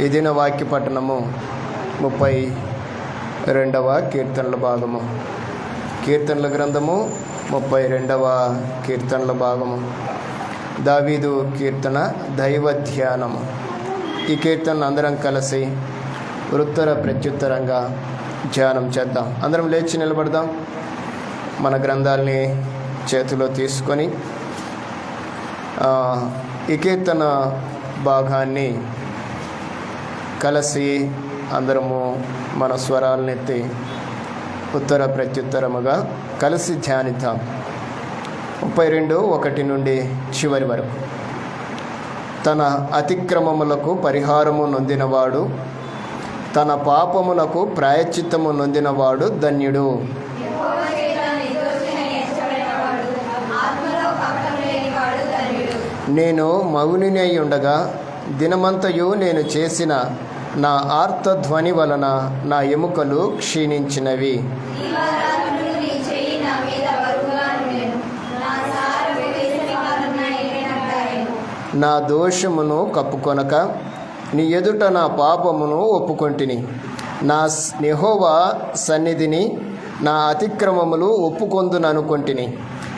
ఈ దిన వాక్య పట్టణము ముప్పై రెండవ కీర్తనల భాగము. కీర్తనల గ్రంథము ముప్పై రెండవ కీర్తనల భాగము. దావీదు కీర్తన దైవ ధ్యానము. ఈ కీర్తన అందరం కలిసి వృత్తర ప్రత్యుత్తరంగా ధ్యానం చేద్దాం. అందరం లేచి నిలబడదాం. మన గ్రంథాలని చేతిలో తీసుకొని ఈ కీర్తన భాగాన్ని కలిసి అందరము మన స్వరాలనెత్తి ఉత్తర ప్రత్యుత్తరముగా కలిసి ధ్యానిద్దాం. ముప్పై రెండు ఒకటి నుండి చివరి వరకు. తన అతిక్రమములకు పరిహారము నొందినవాడు తన పాపమునకు ప్రాయశ్చిత్తము నొందినవాడు ధన్యుడు. నేను మౌనినై ఉండగా దినమంతయు నేను చేసిన నా ఆర్తధ్వని వలన నా ఎముకలు క్షీణించినవి. నా దోషమును కప్పుకొనక నీ ఎదుట నా పాపమును ఒప్పుకొంటిని. నా నెహోవా సన్నిధిని నా అతిక్రమములు ఒప్పుకొందుననుకొంటిని.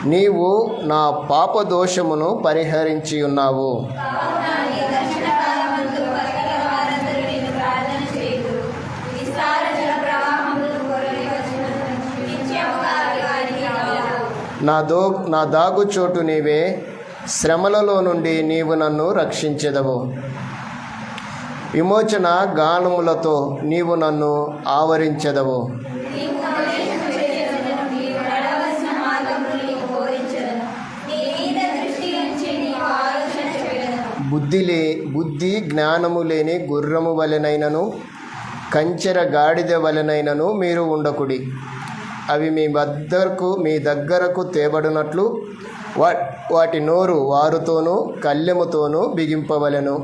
నీవు నా పాప దోషమును పరిహరించి ఉన్నావు నా దో నా దాగు చోటు నీవే శ్రమలలో నుండి నీవు నన్ను రక్షించెదవు. విమోచన గానములతో నీవు నన్ను ఆవరించెదవు. బుద్ధి లే బుద్ధి జ్ఞానము లేని గుర్రము వలెనైనను కంచెర గాడిద వలెనైనను మీరు ఉండకుడి. అవి మీ వద్దకు మీ దగ్గరకు తేబడినట్లు వా వాటి నోరు వారుతోనూ కళ్ళెముతోనూ బిగింపవలెను.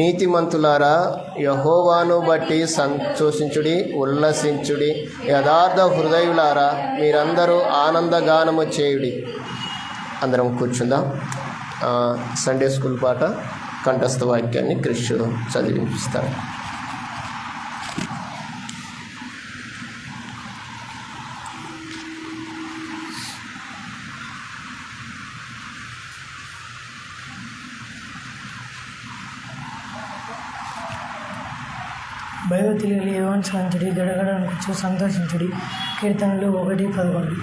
నీతిమంతులారా యహోవాను బట్టి సంతోషించుడి ఉల్లసించుడి యథార్థ హృదయులారా మీరందరూ ఆనందగానము చేయుడి. అందరం కూర్చుందాం. సండే స్కూల్ పాట. కంఠస్థ వాక్యాన్ని కృష్ణుడు చదివిపిస్తాడు. భయవతిని ఏవంచంచుడి గడగడ కూర్చో సంతోషించుడి కీర్తనలు ఒకటి పదకొండు.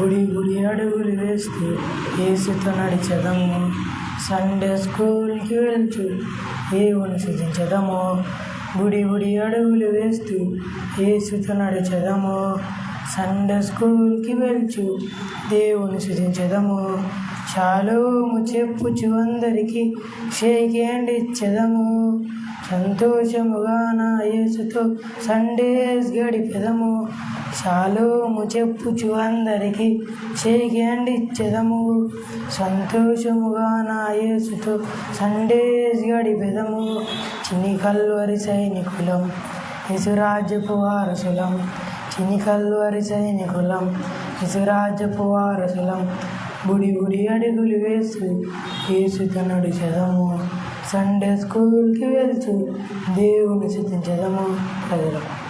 గుడి గుడి అడుగులు వేస్తూ ఏసుతో నడిచెదము సండే స్కూల్కి వెళ్తూ ఏవుని సృజించదము? గుడి గుడి అడుగులు వేస్తూ ఏసుతో నడిచెదము? సండే స్కూల్కి వెళ్చు దేవుని సృజించదము. చాలోము చెప్పుచు అందరికీ షేక్ హ్యాండ్ ఇచ్చెదము. సంతోషముగా నా యేసుతో సండేస్ గడిపెదము. చాలోము చెప్పుచు అందరికీ షేక్ హ్యాండ్ ఇచ్చెదము. సంతోషముగా నా యేసుతో సండేస్ గడిపెదము. చిన్ని కల్వరి సైనికులం యసురాజ్యపు వారసులం చిని కల్వరి సైనికులం యసురాజ్యపు వారసులం బుడి బుడి అడుగులు వేసు యేసుతో చదము సండే స్కూల్కి వెళ్తూ దేవుని శుతించదము ప్రజలకు.